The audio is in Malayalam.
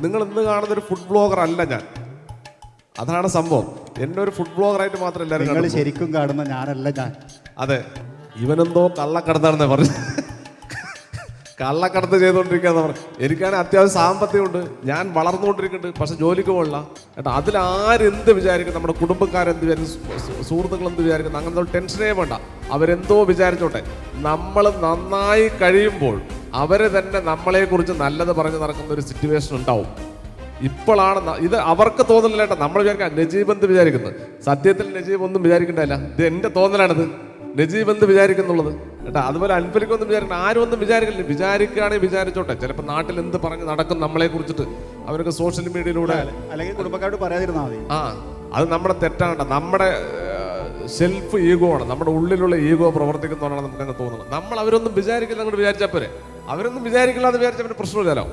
നിങ്ങൾ ഇന്ന് കാണുന്ന ഒരു ഫുഡ് ബ്ലോഗർ അല്ല ഞാൻ. അതാണ് സംഭവം. എന്നെ ഒരു ഫുഡ് ബ്ലോഗറായിട്ട് മാത്രം എല്ലാവരും നിങ്ങൾ കാണുന്നു. ശരിക്കും കാണുന്ന ഞാനല്ല ഞാൻ. അതെ. ഇവനെന്തോ കള്ളക്കടത്താണെന്ന് പറഞ്ഞു കള്ളക്കടത്ത് ചെയ്തുകൊണ്ടിരിക്കുകയെന്ന് പറഞ്ഞു. എനിക്കാണെങ്കിൽ അത്യാവശ്യം സാമ്പത്തികമുണ്ട്. ഞാൻ വളർന്നുകൊണ്ടിരിക്കുന്നുണ്ട്. പക്ഷെ ജോലിക്ക് പോകില്ല കേട്ടോ അതിൽ ആരെന്ത് വിചാരിക്കും? നമ്മുടെ കുടുംബക്കാരെന്ത് വിചാരിക്കും? സു- സു- സുഹൃത്തുക്കൾ എന്ത് വിചാരിക്കും? അങ്ങനത്തെ ഒരു ടെൻഷനേ വേണ്ട. അവരെന്തോ വിചാരിച്ചോട്ടെ. നമ്മൾ നന്നായി കഴിയുമ്പോൾ അവർ തന്നെ നമ്മളെക്കുറിച്ച് നല്ലത് പറഞ്ഞ് നടക്കുന്ന ഒരു സിറ്റുവേഷൻ ഉണ്ടാവും. ഇപ്പോഴാണ് ഇത് അവർക്ക് തോന്നുന്നില്ല നമ്മൾ വിചാരിക്കാം നജീബ് എന്ത് വിചാരിക്കുന്നത് സത്യത്തിൽ നജീബ് ഒന്നും വിചാരിക്കണ്ടല്ല ഇത് എന്റെ തോന്നലാണിത്. നജീബ് എന്ത് വിചാരിക്കുന്നുള്ളത്? കേട്ടോ അതുപോലെ അൻഫലിക്കൊന്നും വിചാരിക്കണം ആരും ഒന്നും വിചാരിക്കില്ല വിചാരിക്കുകയാണെങ്കിൽ വിചാരിച്ചോട്ടെ. ചിലപ്പോൾ നാട്ടിൽ എന്ത് പറഞ്ഞ് നടക്കും നമ്മളെ കുറിച്ചിട്ട് അവരൊക്കെ സോഷ്യൽ മീഡിയയിലൂടെ അല്ലെങ്കിൽ കുടുംബക്കാരോട് പറയാതിരുന്നാൽ മതി. ആ അത് നമ്മുടെ തെറ്റാണ് നമ്മുടെ സെൽഫ് ഈഗോ ആണ്. നമ്മുടെ ഉള്ളിലുള്ള ഈഗോ പ്രവർത്തിക്കുന്നതാണ് നമുക്ക് അങ്ങനെ തോന്നുന്നത്. നമ്മൾ അവരൊന്നും വിചാരിക്കില്ല അങ്ങോട്ട് വിചാരിച്ചാൽ പോരെ? അവരൊന്നും വിചാരിക്കില്ല എന്ന് വിചാരിച്ചാൽ പിന്നെ പ്രശ്നമില്ലല്ലോ